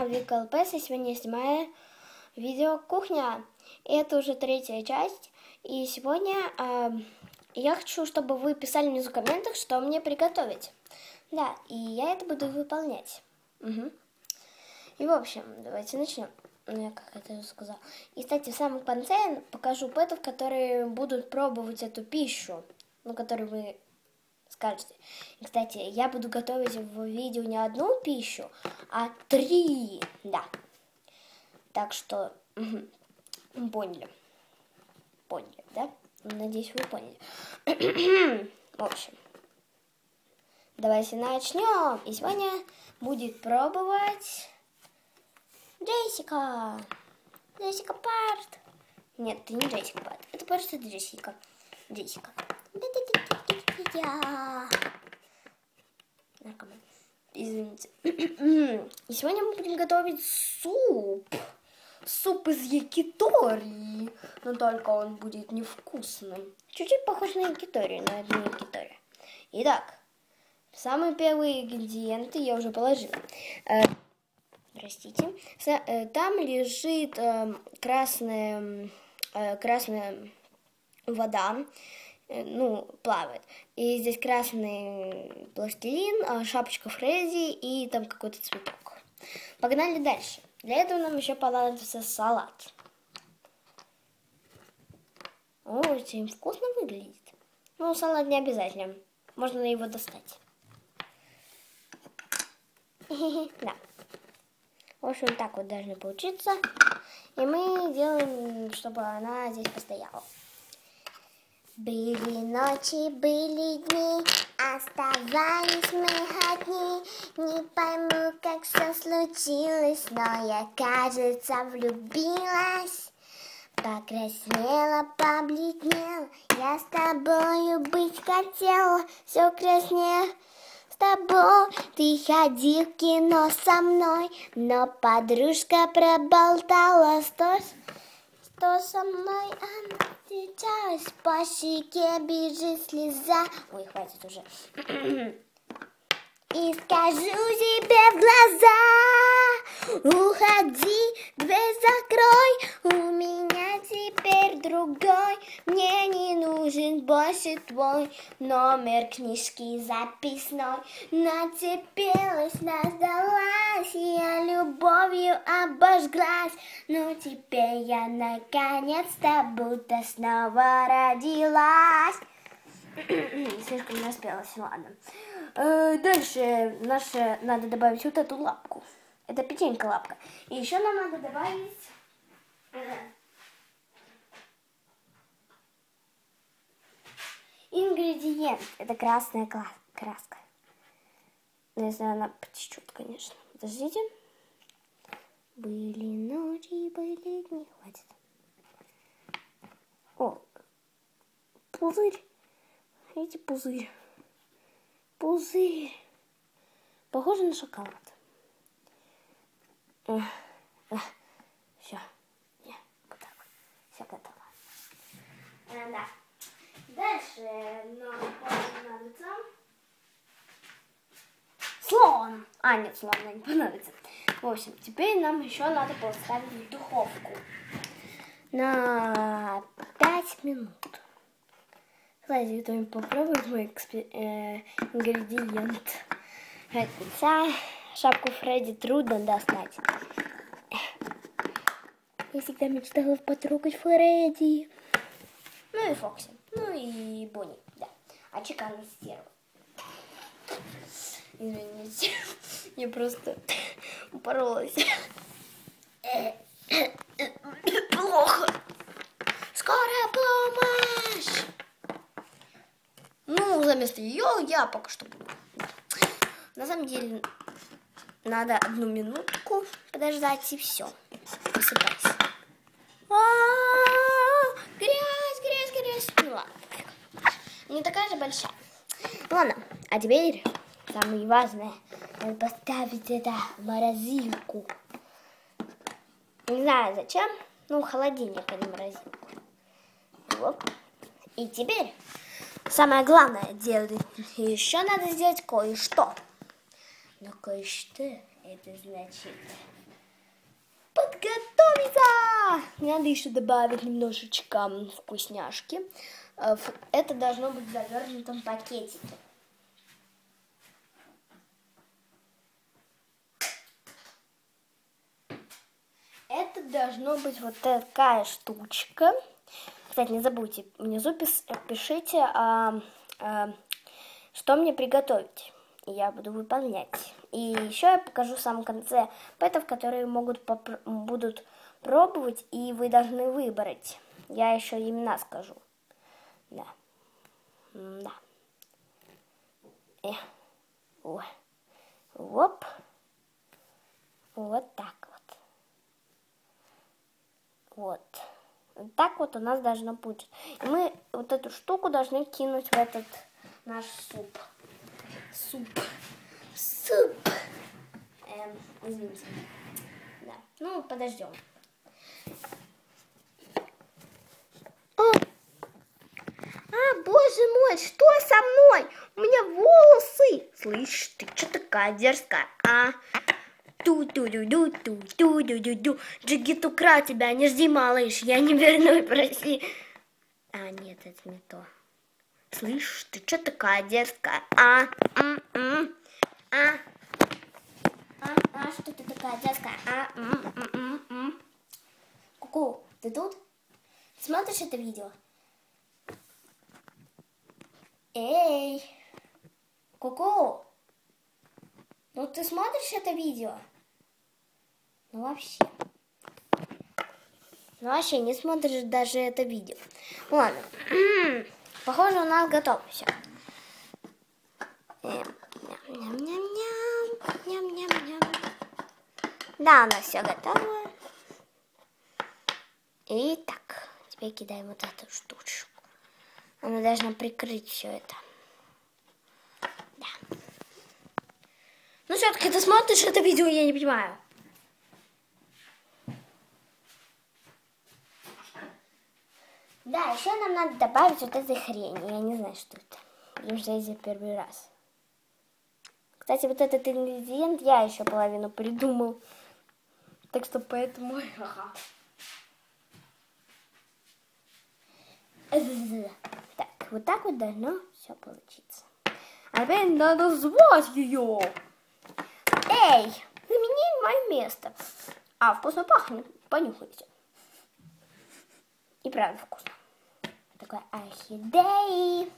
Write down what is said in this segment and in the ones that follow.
канал и сегодня снимаю видео «Кухня». И это уже третья часть. И сегодня э, я хочу, чтобы вы писали внизу в комментах, что мне приготовить. Да, и я это буду выполнять. Угу. И в общем, давайте начнем. Ну, я как это уже сказала. И, кстати, в самом конце я покажу пэтов, которые будут пробовать эту пищу, ну, которую вы скажете. Кстати, я буду готовить в видео не одну пищу, а три, да. Так что, угу, поняли. Поняли, да? Надеюсь, вы поняли. в общем, давайте начнем. И сегодня будет пробовать Джессика. Джессика Парт. Нет, ты не Джессика Парт. Это просто Джессика. Джессика. Я. Наркоман. Извините. И сегодня мы будем готовить суп. Суп из якитори. Но только он будет невкусным. Чуть-чуть похож на якитори, но это не. Итак, самые первые ингредиенты я уже положила. Э, простите. Э, там лежит э, красная, красная вода Э, ну, плавает. И здесь красный пластилин, а, шапочка Фредди и там какой-то цветок. Погнали дальше. Для этого нам еще понадобится салат. Очень вкусно выглядит. Ну, салат не обязательно. Можно его достать. Да. В общем, так вот должно получиться. И мы делаем, чтобы она здесь постояла. Были ночи, были дни, оставались мы одни. Не пойму, как все случилось, но я, кажется, влюбилась. Покраснела, побледнела, я с тобою быть хотела, все краснее. С тобой ты ходил в кино со мной, но подружка проболтала, что, что со мной она. Сейчас по щеке бежит слеза. Ой, хватит уже. И скажу тебе в глаза, уходи, дверь закрой, у меня теперь другой, мне не нужен больше твой номер книжки записной. Нацепилась, наздалась, я любовью обожглась, но теперь я наконец-то будто снова родилась. Слишком наспелась, ладно. Э, дальше наше надо добавить вот эту лапку. Это печенька лапка. И еще нам надо добавить... Ингредиент. Это красная краска. Но если она потечет, конечно. Подождите. Были ночи, были дни. Хватит. О, пузырь. Видите, пузырь пузырь. Похоже на шоколад. Все. Не, вот так. Все готово. Да. Дальше нам понадобится слон. А, нет, слон нам не понадобится. В общем, теперь нам еще надо поставить духовку на 5 минут. Давайте кто попробует мой экспер... э, ингредиент. Хотя шапку Фредди трудно достать. Я всегда мечтала потрогать Фредди. Ну и Фокси. Ну и Бонни, да. А Чикаго стерва. Извините, я просто упоролась. Плохо. Скорая помощь! Ну, заместо ее я пока что буду. На самом деле, надо одну минутку подождать и все. Посыпайся. Грязь, грязь, грязь. Ну ладно. Не такая же большая. Ладно, а теперь самое важное. Надо поставить это в морозилку. Не знаю зачем. Ну, холодильник, а не морозилку. Вот. И теперь Самое главное делать. Еще надо сделать кое-что. Но кое-что это значит пицца! Надо еще добавить немножечко вкусняшки. Э, это должно быть в завернутом пакетике. Это должно быть вот такая штучка. Кстати, не забудьте, внизу пишите, а, а, что мне приготовить. Я буду выполнять. И еще я покажу в самом конце пэтов, которые могут будут пробовать, и вы должны выбрать. Я еще имена скажу. Да. Да. Э. О. Оп. Вот так вот. Вот. Так вот у нас должно быть. И мы вот эту штуку должны кинуть в этот наш суп. Суп. Суп. Эм, извините. Да. Ну, подождем. А, боже мой, что со мной? У меня волосы. Слышь, ты что такая дерзкая, а? ту ту ду ду ту ту ду ду ду Джигит украл тебя, не жди, малыш, я не верну, прости. А, нет, это не то. Слышь, ты что такая дерзкая, а? А? А? А? А? а что ты такая дерзкая, а? Ку-ку, ты тут? Смотришь это видео? Эй! Ку-ку! Ну ты смотришь это видео? Ну вообще. Ну вообще не смотришь даже это видео. Ладно. Похоже, у нас готово все. Да, у нас все готово. Итак, теперь кидаем вот эту штучку. Она должна прикрыть все это. Да. Ну все-таки ты смотришь это видео, я не понимаю. Да, еще нам надо добавить вот этой хрени. Я не знаю, что это. Потому что здесь первый раз. Кстати, вот этот ингредиент я еще половину придумал. Так что поэтому... Так, вот так вот должно все получиться. А теперь надо звать ее. Эй, замени мое место. А, вкусно пахнет. Понюхайте. И правда вкусно такой орхидеи.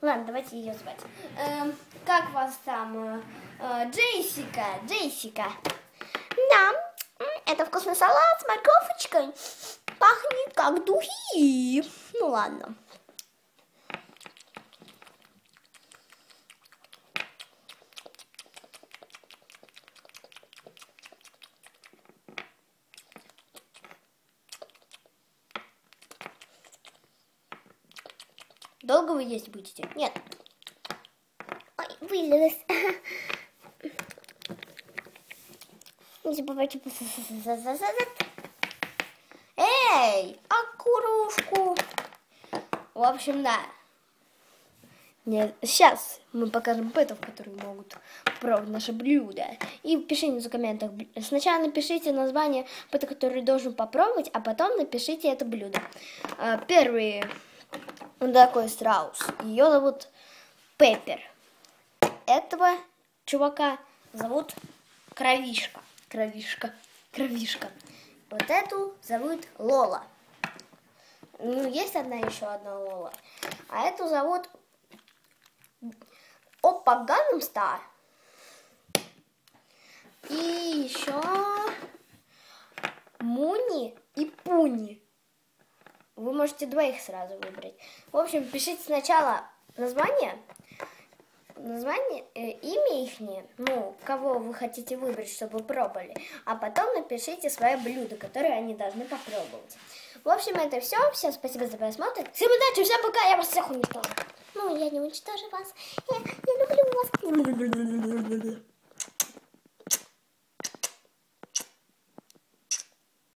Ладно, давайте ее звать. Эм, как вас там? Э, Джессика, Джессика. Да, это вкусный салат с морковочкой. Пахнет как духи. Ну ладно. Долго вы есть будете? Нет. Ой, вылилась. Не забывайте. Эй, окурушку. В общем, да. Нет, сейчас мы покажем пэтов, которые могут пробовать наше блюдо. И пишите в комментах. Сначала напишите название пэта, который должен попробовать, а потом напишите это блюдо. А, первый он такой страус. Ее зовут Пеппер. Этого чувака зовут Кровишка. Кровишка. Кровишка. Вот эту зовут Лола. Ну, есть одна еще одна Лола. А эту зовут Опа Ганнам Стар. И еще Муни и Пуни. Вы можете двоих сразу выбрать. В общем, пишите сначала название, название, э, имя их, ну, кого вы хотите выбрать, чтобы пробовали, а потом напишите свое блюдо, которое они должны попробовать. В общем, это все. Всем спасибо за просмотр. Всем удачи, всем пока, я вас всех уничтожу. Ну, я не уничтожу вас. Я, я люблю вас.